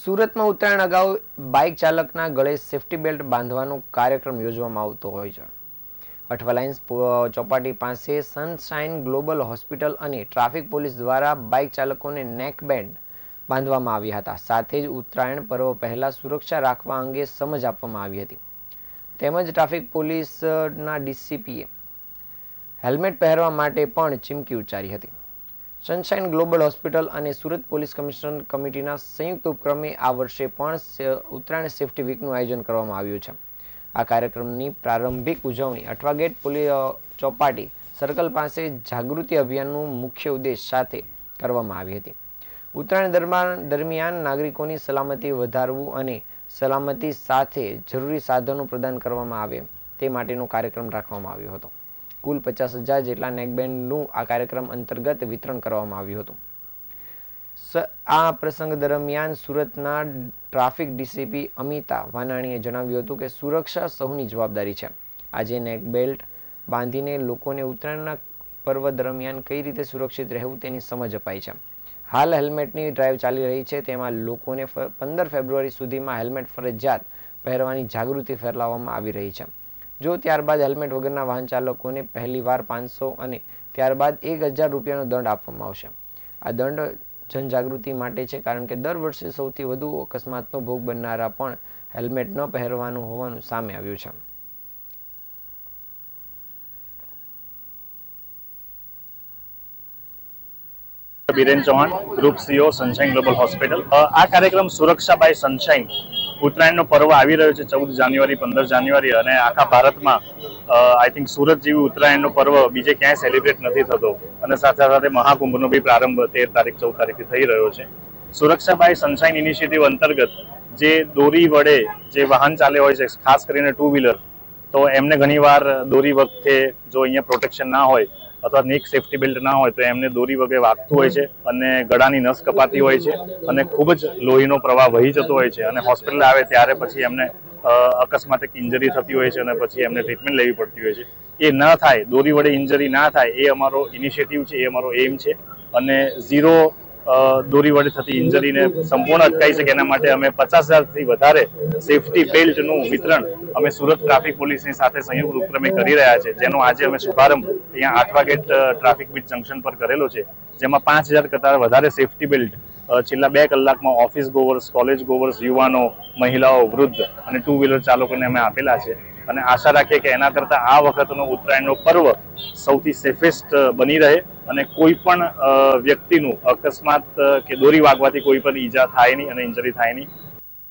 સુરતમાં ઉત્તરાયણ અગાઉ બાઇક ચાલકના ગળે સેફટી બેલ્ટ બાંધવાનો કાર્યક્રમ યોજવામાં આવતો હોય છે. અઠવાલાઇન્સ ચોપાટી પાસે સનશાઇન ગ્લોબલ હોસ્પિટલ અને ટ્રાફિક પોલીસ દ્વારા બાઇક ચાલકોને નેક બેન્ડ બાંધવામાં આવ્યા હતા. સાથે જ ઉત્તરાયણ પર્વ પહેલાં સુરક્ષા રાખવા અંગે સમજ આપવામાં આવી હતી. તેમજ ટ્રાફિક પોલીસના ડીસીપીએ હેલ્મેટ પહેરવા માટે પણ ચીમકી ઉચ્ચારી હતી. સનશાઇન ગ્લોબલ હોસ્પિટલ અને સુરત પોલીસ કમિશનર કમિટીના સંયુક્ત ઉપક્રમે આ વર્ષે પણ ઉત્તરાયણ સેફ્ટી વીકનું આયોજન કરવામાં આવ્યું છે. આ કાર્યક્રમની પ્રારંભિક ઉજવણી અઠવાગેટ પોલીસ ચોપાટી સર્કલ પાસે જાગૃતિ અભિયાનનું મુખ્ય ઉદ્દેશ સાથે કરવામાં આવી હતી. ઉત્તરાયણ દરમિયાન દરમિયાન નાગરિકોની સલામતી વધારવું અને સલામતી સાથે જરૂરી સાધનો પ્રદાન કરવામાં આવે તે માટેનો કાર્યક્રમ રાખવામાં આવ્યો હતો. કુલ પચાસ હજાર જેટલા નેકબેન્ડનું આ કાર્યક્રમ અંતર્ગત વિતરણ કરવામાં આવ્યું હતું. આ પ્રસંગ દરમિયાન સુરતના ટ્રાફિક ડીસીપી અમિતા વાનાણીએ જણાવ્યું હતું કે સુરક્ષા સૌની જવાબદારી છે. આજે નેક બેલ્ટ બાંધીને લોકોને ઉત્તરાયણના પર્વ દરમિયાન કઈ રીતે સુરક્ષિત રહેવું તેની સમજ અપાઈ છે. હાલ હેલ્મેટની ડ્રાઈવ ચાલી રહી છે, તેમાં લોકોને પંદર ફેબ્રુઆરી સુધીમાં હેલ્મેટ ફરજિયાત પહેરવાની જાગૃતિ ફેલાવવામાં આવી રહી છે. જો ત્યારબાદ હેલ્મેટ વગરના વાહન ચાલકોને પહેલીવાર પાંચસો અને ત્યારબાદ એક હજાર રૂપિયાનો દંડ આપવામાં આવશે. આ દંડ જનજાગૃતિ માટે છે, કારણ કે દર વર્ષે સૌથી વધુ અકસ્માતનો ભોગ બનનારા પણ હેલ્મેટ ન પહેરવાનું હોવાનું સામે આવ્યું છે. Biren Chauhan, group CO sunshine global hospital. આ કાર્યક્રમ સુરક્ષા બાય સનશાઇન ઉત્તરાયણનો પર્વ આવી રહ્યો છે, ચૌદ જાન્યુઆરી, પંદર જાન્યુઆરી અને આખા ભારતમાં આઈ થિંક સુરત જેવી ઉત્તરાયણનો પર્વ બીજે ક્યાંય સેલિબ્રેટ નથી થતો. અને સાથે સાથે મહાકુંભનો બી પ્રારંભ તેર તારીખ, ચૌદ તારીખથી થઈ રહ્યો છે. સુરક્ષા બાય સનશાઇન ઇનિશિયેટિવ અંતર્ગત જે દોરી વડે જે વાહન ચાલે હોય છે, ખાસ કરીને ટુ વ્હીલર તો એમને ઘણીવાર દોરી વખતે જો અહીંયા પ્રોટેક્શન ના હોય અથવા નીક સેફટી બેલ્ટ ના હોય તો એમને દોરી વગેરે વાગતું હોય છે અને ગળાની નસ કપાતી હોય છે અને ખૂબ જ લોહીનો પ્રવાહ વહી જતો હોય છે અને હોસ્પિટલ આવે ત્યારે પછી એમને અકસ્માત અકસ્માતિક ઇન્જરી થતી હોય છે અને પછી એમને ટ્રીટમેન્ટ લેવી પડતી હોય છે. એ ન થાય, દોરી વડે ઇન્જરી ના થાય, એ અમારો ઇનિશિયેટિવ છે, એ અમારો એમ છે અને ઝીરો દોરી વડે થતી ઇન્જરીને સંપૂર્ણ અટકાવી શકે એના માટે અમે પચાસ હજારથી વધારે સેફટી બેલ્ટનું વિતરણ અમે સુરત ટ્રાફિક પોલીસની સાથે સંયુક્ત ઉપક્રમે કરી રહ્યા છે, જેનો આજે અમે શુભારંભ અહીંયા Athwa gate traffic beat junction પર કરેલો છે, જેમાં પાંચ હજાર કરતાં વધારે સેફટી બેલ્ટ છેલ્લા બે કલાકમાં ઓફિસ ગોવર્સ, કોલેજ ગોવર્સ, યુવાનો, મહિલાઓ, વૃદ્ધ અને ટુ વ્હીલર ચાલકોને અમે આપેલા છે, અને આશા રાખીએ કે એના કરતાં આ વખતનો ઉત્તરાયણનો પર્વ સૌથી સેફેસ્ટ બની રહે અને કોઈ પણ વ્યક્તિનું અકસ્માત કે દોરી વાગવાથી કોઈ પણ ઈજા થાય નહીં અને ઇન્જરી થાય નહીં.